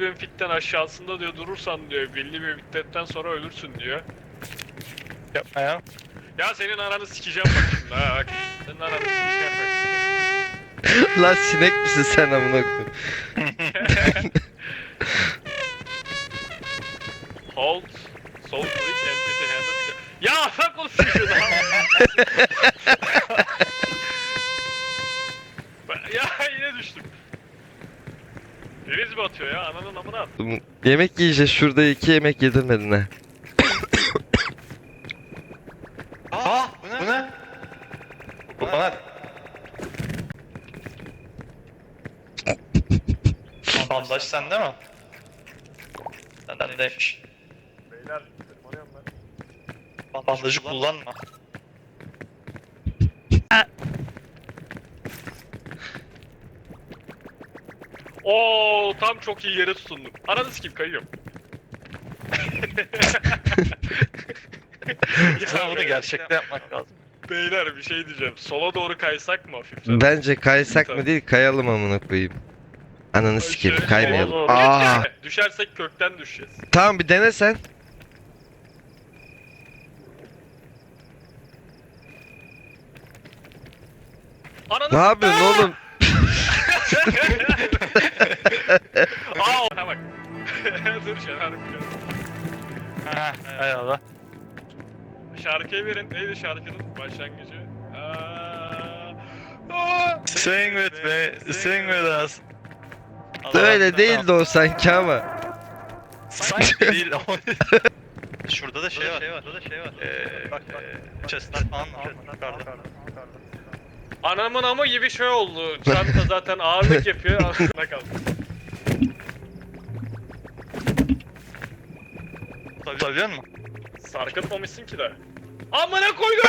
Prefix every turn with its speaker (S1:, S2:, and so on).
S1: bin fitten aşağısında diyor durursan diyor belli bir müddetten sonra ölürsün diyor.
S2: Yapma ya.
S1: Ya senin ananı sikeceğim bak şimdi ha bak. Senin ananı sikeceğim bak.
S3: Lan sinek misin sen amına koyayım?
S1: Hold. Sol click empty handed. Ya sen konuşuyorsun lan. Deniz mi atıyor ya? Ananın amına at.
S3: Yemek yiyeceğiz şurada iki yemek yedirmedin ha.
S2: Aa, bu ne? Bu ne? Bu bana. Bandaj sende mi? Sendeymiş.
S1: Beyler tırmanıyorum ben.
S2: Bandajı kullanma.
S1: Oo tam çok iyi yere tutundum. Ananı sikeyim kayıyorum.
S2: Sen bunu gerçekte yapmak lazım.
S1: Beyler bir şey diyeceğim. Sola doğru kaysak mı hafiften?
S3: Bence kaysak mı değil kayalım amına koyayım. Ananı sikeyim
S1: Şöyle
S3: kaymayalım. Aa,
S1: Düşersek kökten düşeceğiz.
S3: tamam bir dene sen.
S1: Ananı
S3: Ne yapıyorsun oğlum?
S1: Dur şarkı.
S2: Ha, eyvallah.
S1: Şarkıyı verin. Neydi şarkının başlangıcı? Aa, aa.
S2: Sing with me, sing with us.
S3: Öyle değildi o sanki ama.
S2: Sanki değil ama. Şurada da şey var. Şurada da şey var. Ee, bak bak. Chestnut falan var.
S1: Anamın amı gibi şey oldu. Çanta zaten ağırlık yapıyor. Aslında kaldı.
S2: Tutabiliyor musun?
S1: Sarkıtmamışsın ki de. Amına koydum.